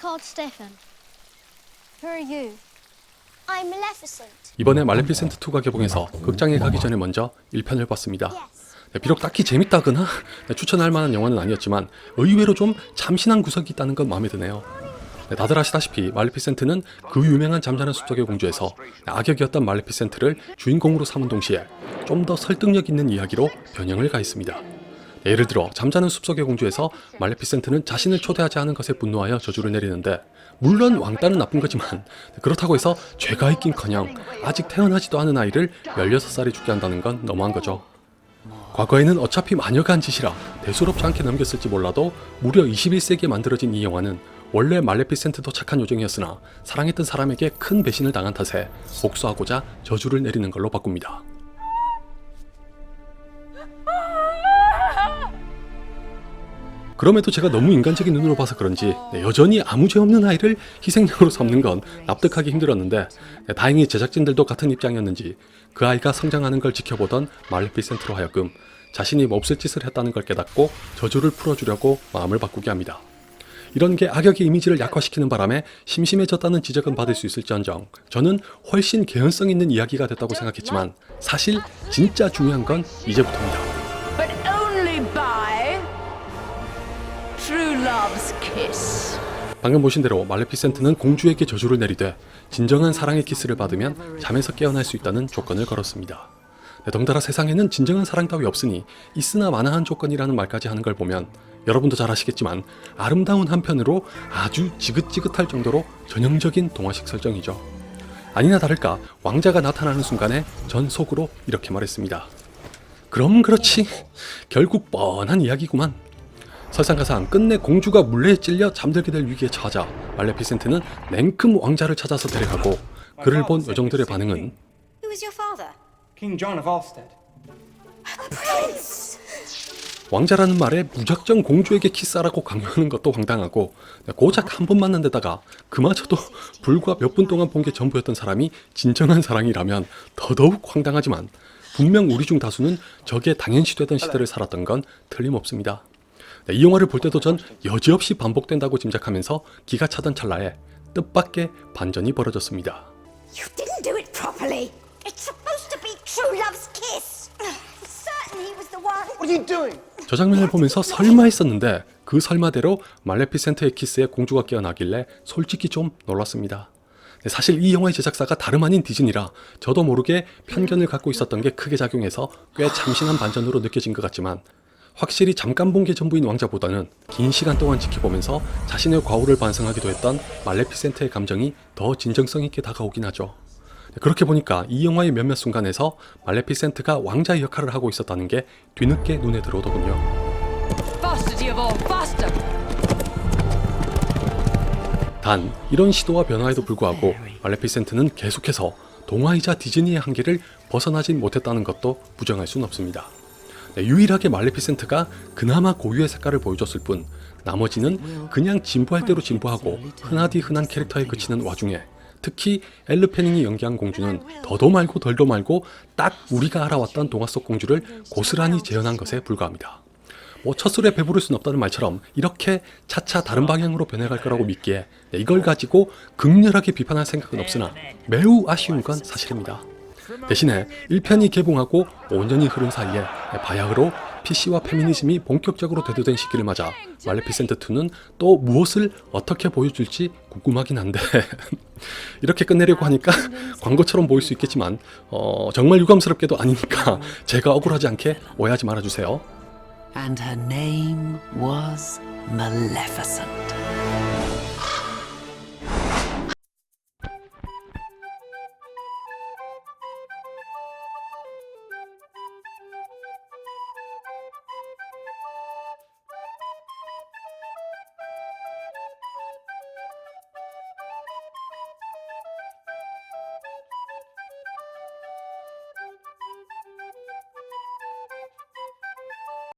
called Stefan. Who are you? I'm Maleficent. 이번에 말레피센트 2가 개봉해서 극장에 가기 전에 먼저 1편을 봤습니다. 네, 비록 딱히 재밌다거나 네, 추천할 만한 영화는 아니었지만 의외로 좀 참신한 구석이 있다는 건 마음에 드네요. 네, 다들 아시다시피 말레피센트는 그 유명한 잠자는 숲속의 공주에서 악역이었던 말레피센트를 주인공으로 삼은 동시에 좀 더 설득력 있는 이야기로 변형을 가했습니다. 네, 예를 들어 잠자는 숲속의 공주에서 말레피센트는 자신을 초대하지 않은 것에 분노하여 저주를 내리는데 물론 왕따는 나쁜 거지만 그렇다고 해서 죄가 있긴커녕 아직 태어나지도 않은 아이를 16살에 죽게 한다는 건 너무한 거죠. 과거에는 어차피 마녀가 한 짓이라 대수롭지 않게 넘겼을지 몰라도 무려 21세기에 만들어진 이 영화는 원래 말레피센트도 착한 요정이었으나 사랑했던 사람에게 큰 배신을 당한 탓에 복수하고자 저주를 내리는 걸로 바꿉니다. 그럼에도 제가 너무 인간적인 눈으로 봐서 그런지 네, 여전히 아무 죄 없는 아이를 희생양으로 삼는 건 납득하기 힘들었는데 네, 다행히 제작진들도 같은 입장이었는지 그 아이가 성장하는 걸 지켜보던 말레피센트로 하여금 자신이 몹쓸 짓을 했다는 걸 깨닫고 저주를 풀어주려고 마음을 바꾸게 합니다. 이런 게 악역의 이미지를 약화시키는 바람에 심심해졌다는 지적은 받을 수 있을지언정 저는 훨씬 개연성 있는 이야기가 됐다고 생각했지만 사실 진짜 중요한 건 이제부터입니다. 방금 보신 대로 말레피센트는 공주에게 저주를 내리되 진정한 사랑의 키스를 받으면 잠에서 깨어날 수 있다는 조건을 걸었습니다. 네, 덩달아 세상에는 진정한 사랑 따위 없으니 있으나 마나한 조건이라는 말까지 하는 걸 보면 여러분도 잘 아시겠지만 아름다운 한편으로 아주 지긋지긋할 정도로 전형적인 동화식 설정이죠. 아니나 다를까 왕자가 나타나는 순간에 전 속으로 이렇게 말했습니다. 그럼 그렇지. 결국 뻔한 이야기구만. 설상가상 끝내 공주가 물레에 찔려 잠들게 될 위기에 처하자 말레피센트는 냉큼 왕자를 찾아서 데려가고 그를 본 여정들의 반응은 Who was your father? King John of Ulstead. 왕자라는 말에 무작정 공주에게 키스하라고 강요하는 것도 황당하고 고작 한 번 만난 데다가 그마저도 불과 몇 분 동안 본 게 전부였던 사람이 진정한 사랑이라면 더더욱 황당하지만 분명 우리 중 다수는 저게 당연시되던 시대를 살았던 건 틀림없습니다. 네, 이 영화를 볼 때도 전 여지없이 반복된다고 짐작하면서 기가 차던 찰나에 뜻밖의 반전이 벌어졌습니다. You didn't do it properly. It's supposed to be true love's kiss. Certainly he was the one. What are you doing? 저 장면을 보면서 설마 했었는데 그 설마대로 말레피센트의 키스에 공주가 깨어나길래 솔직히 좀 놀랐습니다. 네, 사실 이 영화의 제작사가 다름 아닌 디즈니라 저도 모르게 편견을 갖고 있었던 게 크게 작용해서 꽤 참신한 반전으로 느껴진 것 같지만 확실히 잠깐 본 게 전부인 왕자보다는 긴 시간 동안 지켜보면서 자신의 과오를 반성하기도 했던 말레피센트의 감정이 더 진정성 있게 다가오긴 하죠. 네, 그렇게 보니까 이 영화의 몇몇 순간에서 말레피센트가 왕자의 역할을 하고 있었다는 게 뒤늦게 눈에 들어오더군요. 단 이런 시도와 변화에도 불구하고 말레피센트는 계속해서 동화이자 디즈니의 한계를 벗어나진 못했다는 것도 부정할 수는 없습니다. 네, 유일하게 말레피센트가 그나마 고유의 색깔을 보여줬을 뿐 나머지는 그냥 진부할 대로 진부하고 흔하디 흔한 캐릭터에 그치는 와중에 특히 엘르 페닝이 연기한 공주는 더도 말고 덜도 말고 딱 우리가 알아왔던 동화 속 공주를 고스란히 재현한 것에 불과합니다. 뭐 첫술에 배부를 순 없다는 말처럼 이렇게 차차 다른 방향으로 변해갈 거라고 믿기에 네, 이걸 가지고 극렬하게 비판할 생각은 없으나 매우 아쉬운 건 사실입니다. 대신에 1편이 개봉하고 5년이 흐른 사이에 바야흐로 PC와 페미니즘이 본격적으로 대두된 시기를 맞아 말레피센트2는 또 무엇을 어떻게 보여줄지 궁금하긴 한데 이렇게 끝내려고 하니까 광고처럼 보일 수 있겠지만 어, 정말 유감스럽게도 아니니까 제가 억울하지 않게 오해하지 말아주세요. And her name was Maleficent.